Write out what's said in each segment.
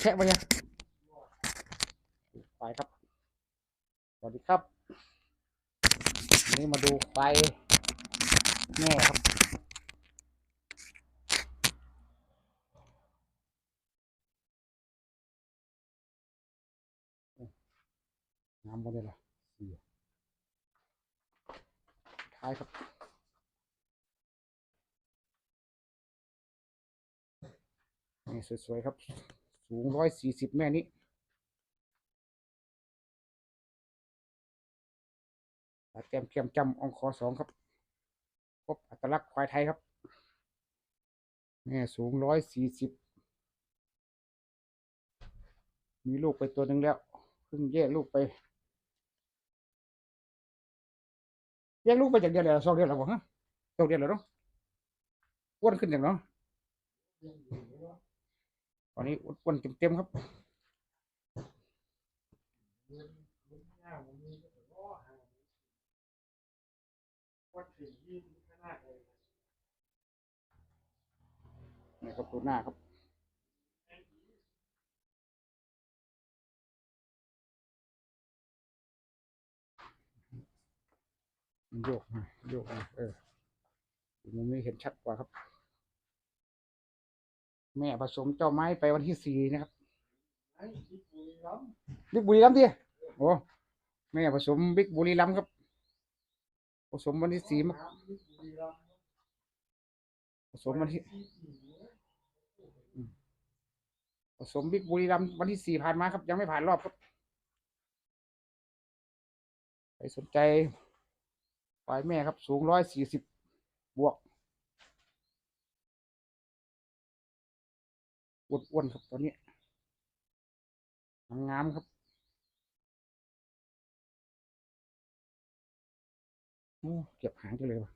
แชะไปยังไปครับ สวัสดีครับนนี้มาดูไฟแม่ครับ น้ำหมดเลยเหรอสี่ท้ายครับ นี่สวยๆครับ สูงร้อยสี่สิบแม่นี้ตาเต็มเขียมจำองคอสองครับพบอัตลักษณ์ควายไทยครับแม่สูงร้อยสี่สิบมีลูกไปตัวหนึ่งแล้วเพิ่งแยกลูกไปแยกลูกไปจากเดือนแล้วสองเดือนแล้วบ่ฮะสองเดือนแล้วเนาะอ้วนขึ้นอย่างเนาะ ตอนนี้อ้วนเต็มๆครับนี่ครับตัวหน้าครับมันโยกมาโยกมาเออมุมนี้เห็นชัดกว่าครับ แม่ผสมเจ้าไม้ไปวันที่สี่นะครับบิ๊กบุรีรัมย์ที่โอ้แม่ผสมบิ๊กบุรีรัมย์ครับ ผสมวันที่สี่มั้งผสมวันที่ผสมบิ๊กบุรีรัมย์วันที่สี่ผ่านมาครับ ยังไม่ผ่านรอบครับใครสนใจฝ่ายแม่ครับ สูงร้อยสี่สิบบวก อ้วนๆครับตอนนี้งามๆครับโอ้เก็บหางจังเลยว่ะ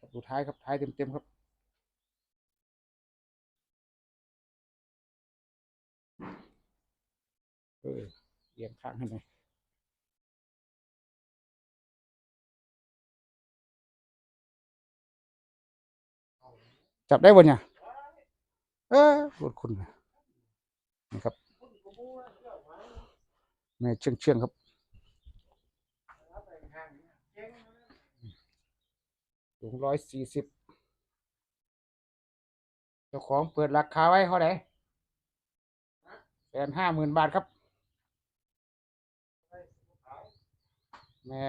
ครับดูท้ายครับท้ายเต็มๆครับเออเอียงข้างให้หน่อย จับได้บนเนี่ยเออรถคุณนะนี่ครับแม่เชื่องเชื่องครับสูงร้อยสี่สิบเจ้าของเปิดราคาไว้เท่าไหร่แสนห้าหมื่นบาทครับ แม่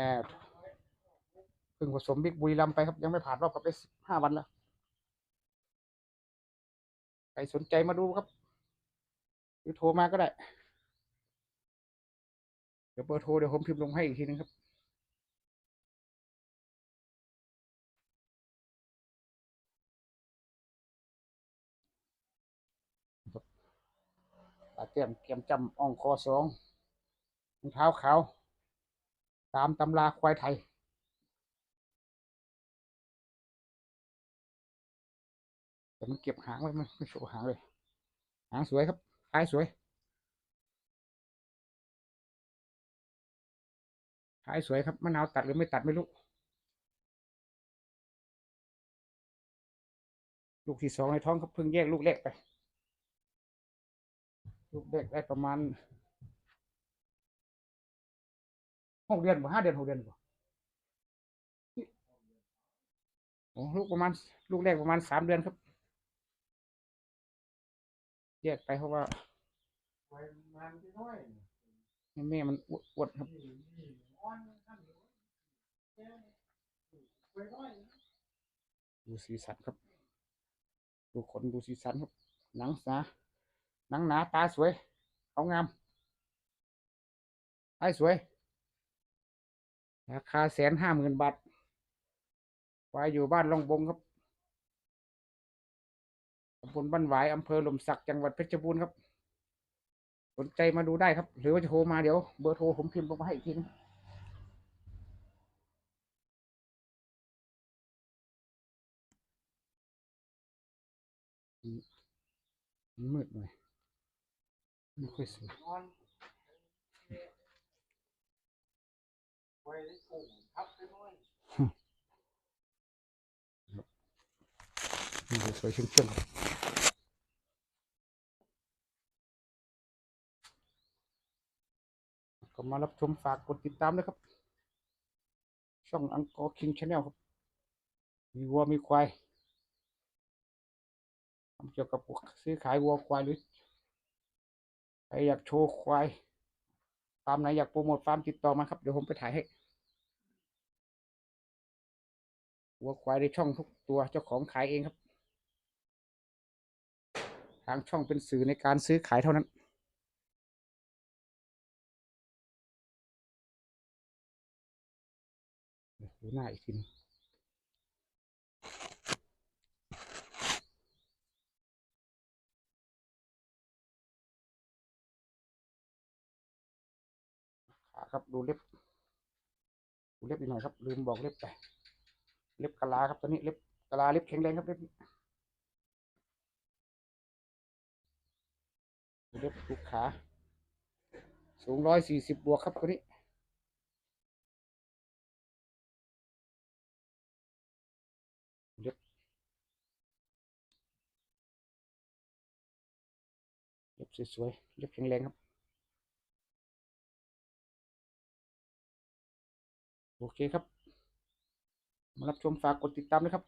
เพิ่งผสมบิ๊กบุรีรัมย์ไปครับ ยังไม่ผ่านรอบครับได้สิบห้าวันแล้ว ใครสนใจมาดูครับ หรือโทรมาก็ได้ เดี๋ยวเบอร์โทรเดี๋ยวผมพิมพ์ลงให้อีกทีนึงครับตาเตรียมเกียมจำอ่องคอสองรองเท้าขาว ตามตำราควายไทย แต่มันเก็บหางไว้มันไม่โชว์หางเลย หางสวยครับท้ายสวยท้ายสวยครับมะนาวตัดหรือไม่ตัดไม่รู้ลูกที่สองในท้องครับเพิ่งแยกลูกแรกไป ลูกแรกได้ประมาณหกเดือนบ่ห้าเดือนหกเดือนบ่โอ้ลูกประมาณลูกแรกประมาณสามเดือนครับ แยกไปเพราะว่าแม่มันอวนๆครับดูสีสันครับ ดูขนดูสีสันครับ หนังหนาหนังหนาตาสวยเขางามไอ้สวย ราคาแสนห้าหมื่นบาทไว้อยู่บ้านลองบงครับำลบ้านหวายอำเภอหล่มสักจังหวัดเพชรบูรณ์ครับ สนใจมาดูได้ครับ หรือว่าจะโทรมาเดี๋ยวเบอร์โทรผมพิมพ์ลงมาให้อีกทีนึมืดหน่อยไม่ค่อยสวยวสวยชุ่มๆ ก็มารับชมฝากกดติดตามด้วยครับ ช่องอังกอร์คิงชาแนลครับ มีวัวมีควายทำเกี่ยวกับซื้อขายวัวควายหรือใครอยากโชว์ควายฟาร์มไหนอยากโปรโมทฟาร์มติดต่อมาครับ เดี๋ยวผมไปถ่ายให้วัวควายในช่องทุกตัวเจ้าของขายเองครับ ทางช่องเป็นสื่อในการซื้อขายเท่านั้น ดูหน้าอีกทีนึงขาครับดูเล็บ ดูเล็บอีกหน่อยครับ ลืมบอกเล็บไป เล็บกะลาครับตัวนี้เล็บกะลาเล็บแข็งแรงครับเล็บเล็บดูขาสูงร้อยสี่สิบบวกครับตัวนี้ สวยๆเล็บแข็งแรงครับ โอเคครับ มารับชมฝากกดติดตามด้วยครับ